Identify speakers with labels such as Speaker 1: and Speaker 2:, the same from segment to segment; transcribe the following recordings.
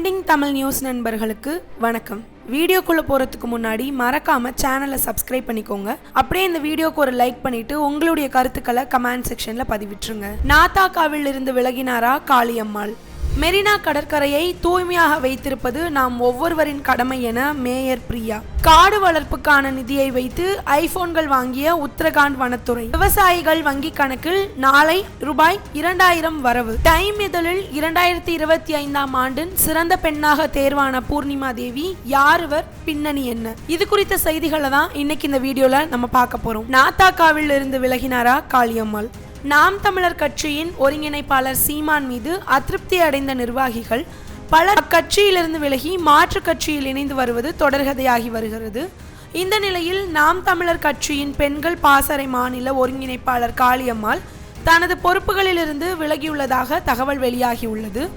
Speaker 1: Trending Tamil news நண்பர்களுக்கு வணக்கம். வீடியோக்குள்ளே போகிறதுக்கு முன்னாடி மறக்காமல் சேனலை சப்ஸ்கிரைப் பண்ணிக்கோங்க. அப்படியே இந்த வீடியோக்கு ஒரு லைக் பண்ணிட்டு உங்களுடைய கருத்துக்களை கமெண்ட் செக்ஷனில் பதிவிட்டுருங்க. நாத்தாக்காவில் இருந்து விலகினாரா காளியம்மாள்? மெரினா கடற்கரையை தூய்மையாக வைத்திருப்பது நாம் ஒவ்வொருவரின் கடமை என மேயர் பிரியா. காடு வளர்ப்புக்கான நிதியை வைத்து ஐபோன்கள் வாங்கிய உத்தரகாண்ட் வனத்துறை. விவசாயிகள் வங்கி கணக்கில் நாளை ரூபாய் இரண்டாயிரம் வரவு. டைம் இதழில் இரண்டாயிரத்தி இருபத்தி ஐந்தாம் ஆண்டின் சிறந்த பெண்ணாக தேர்வான பூர்ணிமா தேவி யாருவர் பின்னணி என்ன? இது குறித்த செய்திகளை தான் இன்னைக்கு இந்த வீடியோல நம்ம பார்க்க போறோம். நாத்தாக்காவில் இருந்து விலகினாரா காளியம்மாள்? நாம் தமிழர் கட்சியின் ஒருங்கிணைப்பாளர் சீமான் மீது அதிருப்தி அடைந்த நிர்வாகிகள் பலர் அக்கட்சியிலிருந்து விலகி மாற்று கட்சியில் இணைந்து வருவது தொடர்கதையாகி வருகிறது. இந்த நிலையில் நாம் தமிழர் கட்சியின் பெண்கள் பாசறை மாநில ஒருங்கிணைப்பாளர் காளியம்மாள் தனது பொறுப்புகளிலிருந்து விலகியுள்ளதாக தகவல் வெளியாகியுள்ளது.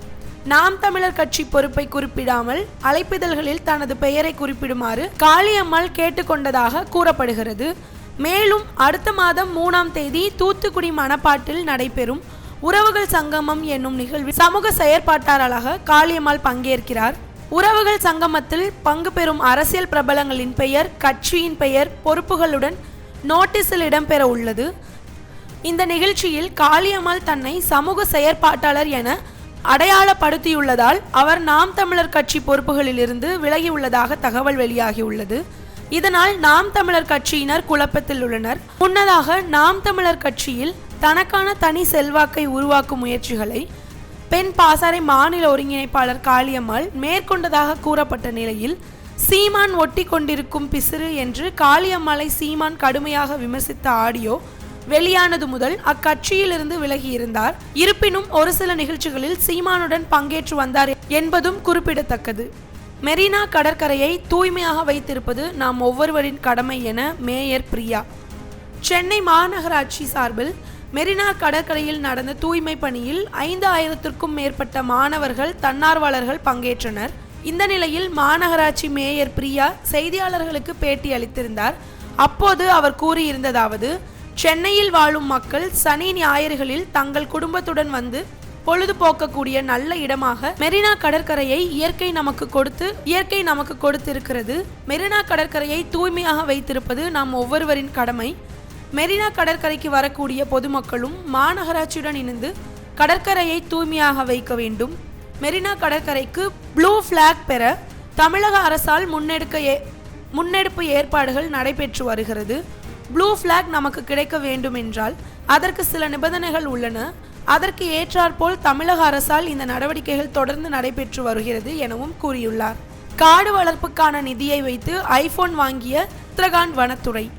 Speaker 1: நாம் தமிழர் கட்சி பொறுப்பை குறிப்பிடாமல் அழைப்பிதழ்களில் தனது பெயரை குறிப்பிடுமாறு காளியம்மாள் கேட்டுக்கொண்டதாக கூறப்படுகிறது. மேலும் அடுத்த மாதம் மூணாம் தேதி தூத்துக்குடி மணப்பாட்டில் நடைபெறும் உறவுகள் சங்கமம் என்னும் நிகழ்வில் சமூக செயற்பாட்டாளராக காளியம்மாள் பங்கேற்கிறார். உறவுகள் சங்கமத்தில் பங்கு பெறும் அரசியல் பிரபலங்களின் பெயர் கட்சியின் பெயர் பொறுப்புகளுடன் நோட்டீஸில் இடம்பெற உள்ளது. இந்த நிகழ்ச்சியில் காளியம்மாள் தன்னை சமூக செயற்பாட்டாளர் என அடையாளப்படுத்தியுள்ளதால் அவர் நாம் தமிழர் கட்சி பொறுப்புகளிலிருந்து விலகியுள்ளதாக தகவல் வெளியாகியுள்ளது. இதனால் நாம் தமிழர் கட்சியினர் குழப்பத்தில் உள்ளனர். முன்னதாக நாம் தமிழர் கட்சியில் தனக்கான தனி செல்வாக்கை உருவாக்கும் முயற்சிகளை பெண் பாசறை மாநில ஒருங்கிணைப்பாளர் காளியம்மாள் மேற்கொண்டதாக கூறப்பட்ட நிலையில் சீமான் ஒட்டி கொண்டிருக்கும் பிசிறு என்று காளியம்மாளை சீமான் கடுமையாக விமர்சித்த ஆடியோ வெளியானது முதல் அக்கட்சியிலிருந்து விலகியிருந்தார். இருப்பினும் ஒரு சில நிகழ்ச்சிகளில் சீமானுடன் பங்கேற்று வந்தார் என்பதும் குறிப்பிடத்தக்கது. மெரினா கடற்கரையை தூய்மையாக வைத்திருப்பது நாம் ஒவ்வொருவரின் கடமை என மேயர் பிரியா. சென்னை மாநகராட்சி சார்பில் மெரினா கடற்கரையில் நடந்த தூய்மை பணியில் ஐந்து ஆயிரத்திற்கும் மேற்பட்ட மாணவர்கள் தன்னார்வலர்கள் பங்கேற்றனர். இந்த நிலையில் மாநகராட்சி மேயர் பிரியா செய்தியாளர்களுக்கு பேட்டி அளித்திருந்தார். அப்போது அவர் கூறியிருந்ததாவது சென்னையில் வாழும் மக்கள் சனி ஞாயிறுகளில் தங்கள் குடும்பத்துடன் வந்து பொழுதுபோக்கக்கூடிய நல்ல இடமாக மெரினா கடற்கரையை இயற்கை நமக்கு கொடுத்து இயற்கை நமக்கு கொடுத்திருக்கிறது. மெரினா கடற்கரையை தூய்மையாக வைத்திருப்பது நாம் ஒவ்வொருவரின் கடமை. மெரினா கடற்கரைக்கு வரக்கூடிய பொதுமக்களும் மாநகராட்சியுடன் இணைந்து கடற்கரையை தூய்மையாக வைக்க வேண்டும். மெரினா கடற்கரைக்கு ப்ளூ ஃப்ளாக் பெற தமிழக அரசால் முன்னெடுக்க ஏ முன்னெடுப்பு ஏற்பாடுகள் நடைபெற்று வருகிறது. ப்ளூ ஃப்ளாக் நமக்கு கிடைக்க வேண்டும் என்றால் அதற்கு சில நிபந்தனைகள் உள்ளன. அதற்கு ஏற்றாற்போல் தமிழக அரசால் இந்த நடவடிக்கைகள் தொடர்ந்து நடைபெற்று வருகிறது எனவும் கூறியுள்ளார். காடு வளர்ப்புக்கான நிதியை வைத்து ஐபோன் வாங்கிய உத்தரகாண்ட் வனத்துறை.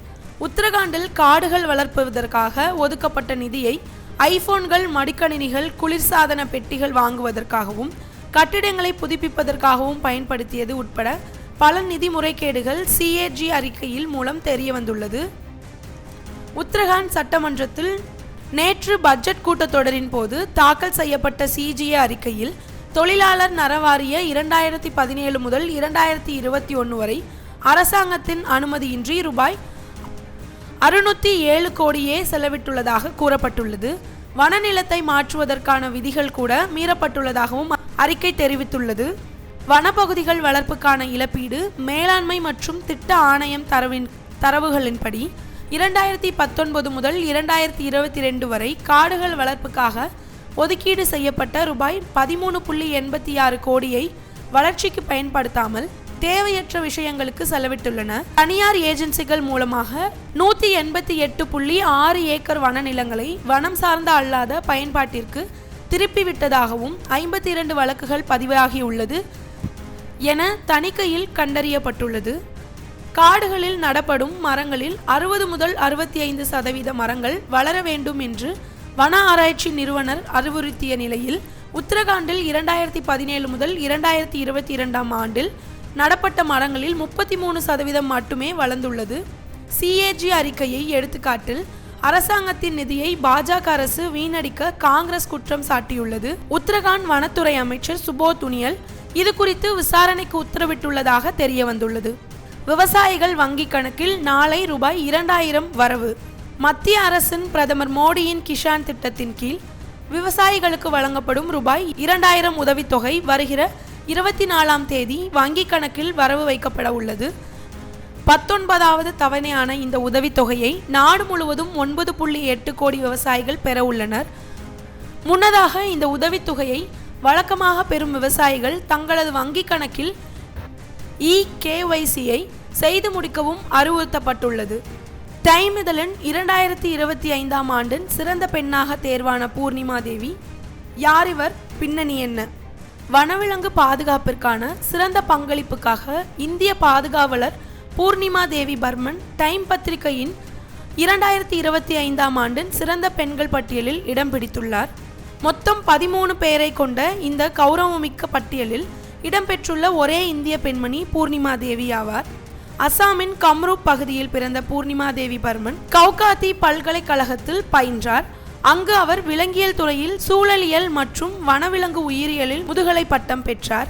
Speaker 1: உத்தரகாண்டில் காடுகள் வளர்ப்பதற்காக ஒதுக்கப்பட்ட நிதியை ஐபோன்கள் மடிக்கணினிகள் குளிர்சாதன பெட்டிகள் வாங்குவதற்காகவும் கட்டிடங்களை புதுப்பிப்பதற்காகவும் பயன்படுத்தியது உட்பட பல நிதி முறைகேடுகள் சிஏஜி அறிக்கையில் மூலம் தெரிய வந்துள்ளது உத்தரகாண்ட் சட்டமன்றத்தில் நேற்று பட்ஜெட் கூட்டத்தொடரின் போது தாக்கல் செய்யப்பட்ட சிஜிஏ அறிக்கையில் தொழிலாளர் நரவாரிய இரண்டாயிரத்தி பதினேழு முதல் இரண்டாயிரத்தி இருபத்தி ஒன்று வரை அரசாங்கத்தின் அனுமதியின்றி ரூபாய் அறுநூத்தி ஏழு கோடியே செலவிட்டுள்ளதாக கூறப்பட்டுள்ளது. வனநிலத்தை மாற்றுவதற்கான விதிகள் கூட மீறப்பட்டுள்ளதாகவும் அறிக்கை தெரிவித்துள்ளது. வனப்பகுதிகள் வளர்ப்புக்கான இழப்பீடு மேலாண்மை மற்றும் திட்ட ஆணையம் தரவின் தரவுகளின்படி இரண்டாயிரத்தி பத்தொன்பது முதல் இரண்டாயிரத்தி இருபத்தி ரெண்டு வரை காடுகள் வளர்ப்புக்காக ஒதுக்கீடு செய்யப்பட்ட ரூபாய் பதிமூணு புள்ளி எண்பத்தி ஆறு கோடியை வளர்ச்சிக்கு பயன்படுத்தாமல் தேவையற்ற விஷயங்களுக்கு செலவிட்டுள்ளன. தனியார் ஏஜென்சிகள் மூலமாக நூத்தி எண்பத்தி எட்டு புள்ளி ஆறு ஏக்கர் வன நிலங்களை வனம் சார்ந்த அல்லாத பயன்பாட்டிற்கு திருப்பிவிட்டதாகவும் ஐம்பத்தி இரண்டு வழக்குகள் பதிவாகியுள்ளது என தணிக்கையில் கண்டறியப்பட்டுள்ளது. காடுகளில் நடப்படும் மரங்களில் அறுபது முதல் அறுபத்தி ஐந்து சதவீத மரங்கள் வளர வேண்டும் என்று வன ஆராய்ச்சி நிறுவனர் அறிவுறுத்திய நிலையில் உத்தரகாண்டில் இரண்டாயிரத்தி பதினேழு முதல் இரண்டாயிரத்தி இருபத்தி இரண்டாம் ஆண்டில் நடப்பட்ட மரங்களில் முப்பத்தி மூணு சதவீதம் மட்டுமே வளர்ந்துள்ளது. சிஏஜி அறிக்கையை எடுத்துக்காட்டில் அரசாங்கத்தின் நிதியை பாஜக அரசு வீணடிக்க காங்கிரஸ் குற்றம் சாட்டியுள்ளது. உத்தரகாண்ட் வனத்துறை அமைச்சர் சுபோ துனியல் இது குறித்து விசாரணைக்கு உத்தரவிட்டுள்ளதாக தெரிய வந்துள்ளது விவசாயிகள் வங்கி கணக்கில் நாளை ரூபாய் இரண்டாயிரம் வரவு. மத்திய அரசின் பிரதமர் மோடியின் கிஷான் திட்டத்தின் கீழ் விவசாயிகளுக்கு வழங்கப்படும் ரூபாய் இரண்டாயிரம் உதவித்தொகை வருகிற இருபத்தி நாலாம் தேதி வங்கி கணக்கில் வரவு வைக்கப்பட உள்ளது. பத்தொன்பதாவது தவணையான இந்த உதவித்தொகையை நாடு முழுவதும் ஒன்பது புள்ளி எட்டு கோடி விவசாயிகள் பெற உள்ளனர். முன்னதாக இந்த உதவித்தொகையை வழக்கமாக பெறும் விவசாயிகள் தங்களது வங்கி கணக்கில் இகேஒய்சியை செய்து முடிக்கவும் அறிவுறுத்தப்பட்டுள்ளது. டைம் இதழின் இரண்டாயிரத்தி இருபத்தி ஐந்தாம் ஆண்டின் சிறந்த பெண்ணாக தேர்வான பூர்ணிமா தேவி யார் இவர் பின்னணி என்ன? வனவிலங்கு பாதுகாப்பிற்கான சிறந்த பங்களிப்புக்காக இந்திய பாதுகாவலர் பூர்ணிமா தேவி பர்மன் டைம் பத்திரிகையின் இரண்டாயிரத்தி இருபத்தி ஐந்தாம் ஆண்டின் சிறந்த பெண்கள் பட்டியலில் இடம் பிடித்துள்ளார். மொத்தம் பதிமூணு பேரை கொண்ட இந்த கௌரவமிக்க பட்டியலில் இடம்பெற்றுள்ள ஒரே இந்திய பெண்மணி பூர்ணிமா தேவி ஆவார். அசாமின் கம்ரூப் பகுதியில் பிறந்த பூர்ணிமா தேவி பர்மன் கவுகாத்தி பல்கலைக்கழகத்தில் பயின்றார். அங்கு அவர் விலங்கியல் துறையில் சூழலியல் மற்றும் வனவிலங்கு உயிரியலில் முதுகலை பட்டம் பெற்றார்.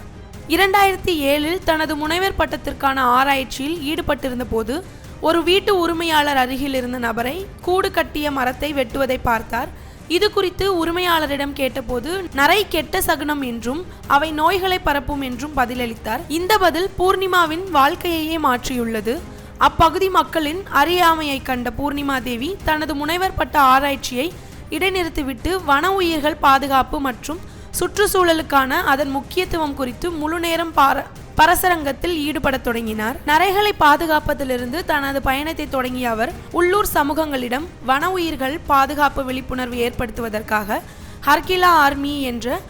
Speaker 1: இரண்டாயிரத்தி ஏழில் தனது முனைவர் பட்டத்திற்கான ஆராய்ச்சியில் ஈடுபட்டிருந்த போது ஒரு வீட்டு உரிமையாளர் அருகில் இருந்த நபரை கூடு கட்டிய மரத்தை வெட்டுவதை பார்த்தார். இது குறித்து உரிமையாளரிடம் கேட்டபோது நரை கெட்ட சகுனம் என்றும் அவை நோய்களை பரப்பும் என்றும் பதிலளித்தார். இந்த பதில் பூர்ணிமாவின் வாழ்க்கையையே மாற்றியுள்ளது. அப்பகுதி மக்களின் அறியாமையை கண்ட பூர்ணிமா தேவி தனது முனைவர் பட்ட ஆராய்ச்சியை இடைநிறுத்திவிட்டு வன உயிர்கள் பாதுகாப்பு மற்றும் சுற்றுச்சூழலுக்கான அதன் முக்கியத்துவம் குறித்து முழு நேரம் பார பரசரங்கத்தில் ஈடுபடத் தொடங்கினார். நரைகளை பாதுகாப்பதிலிருந்து தனது பயணத்தை தொடங்கிய அவர் உள்ளூர் சமூகங்களிடம் வன உயிர்கள் பாதுகாப்பு விழிப்புணர்வு ஏற்படுத்துவதற்காக ஹர்கிலா ஆர்மி என்ற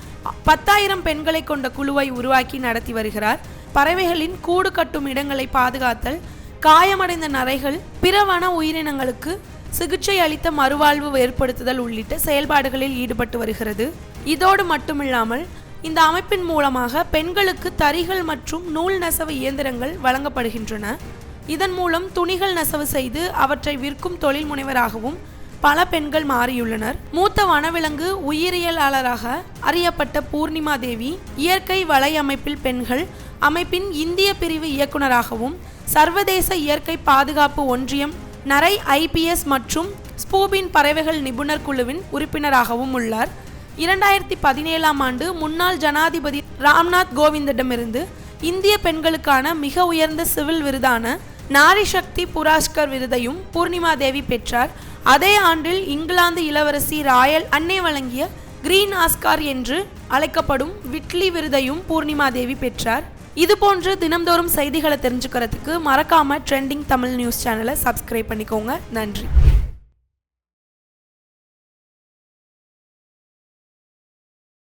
Speaker 1: பத்தாயிரம் பெண்களை கொண்ட குழுவை உருவாக்கி நடத்தி வருகிறார். பறவைகளின் கூடு கட்டும் இடங்களை பாதுகாத்தல் காயமடைந்த நரைகள் பிற வன உயிரினங்களுக்கு சிகிச்சை அளித்த மறுவாழ்வு ஏற்படுத்துதல் உள்ளிட்ட செயல்பாடுகளில் ஈடுபட்டு வருகிறது. இதோடு மட்டுமில்லாமல் இந்த அமைப்பின் மூலமாக பெண்களுக்கு தறிகள் மற்றும் நூல் நெசவு இயந்திரங்கள் வழங்கப்படுகின்றன. இதன் மூலம் துணிகள் நெசவு செய்து அவற்றை விற்கும் தொழில் முனைவராகவும் பல பெண்கள் மாறியுள்ளனர். மூத்த வனவிலங்கு உயிரியலாளராக அறியப்பட்ட பூர்ணிமா தேவி இயற்கை வலை அமைப்பில் பெண்கள் அமைப்பின் இந்திய பிரிவு இயக்குநராகவும் சர்வதேச இயற்கை பாதுகாப்பு ஒன்றியம் நரை ஐபிஎஸ் மற்றும் ஸ்பூபின் பறவைகள் நிபுணர் குழுவின் உறுப்பினராகவும் உள்ளார். இரண்டாயிரத்தி பதினேழாம் ஆண்டு முன்னாள் ஜனாதிபதி ராம்நாத் கோவிந்திடமிருந்து இந்திய பெண்களுக்கான மிக உயர்ந்த சிவில் விருதான நாரி சக்தி புராஷ்கர் விருதையும் பூர்ணிமா தேவி பெற்றார். அதே ஆண்டில் இங்கிலாந்து இளவரசி ராயல் அன்னை வழங்கிய கிரீன் ஆஸ்கார் என்று அழைக்கப்படும் விட்லி விருதையும் பூர்ணிமா தேவி பெற்றார். இது போன்று தினம்தோறும் செய்திகளை தெரிஞ்சுக்கிறதுக்கு மறக்காம ட்ரெண்டிங் தமிழ் நியூஸ் சேனலை சப்ஸ்கிரைப் பண்ணிக்கோங்க. நன்றி.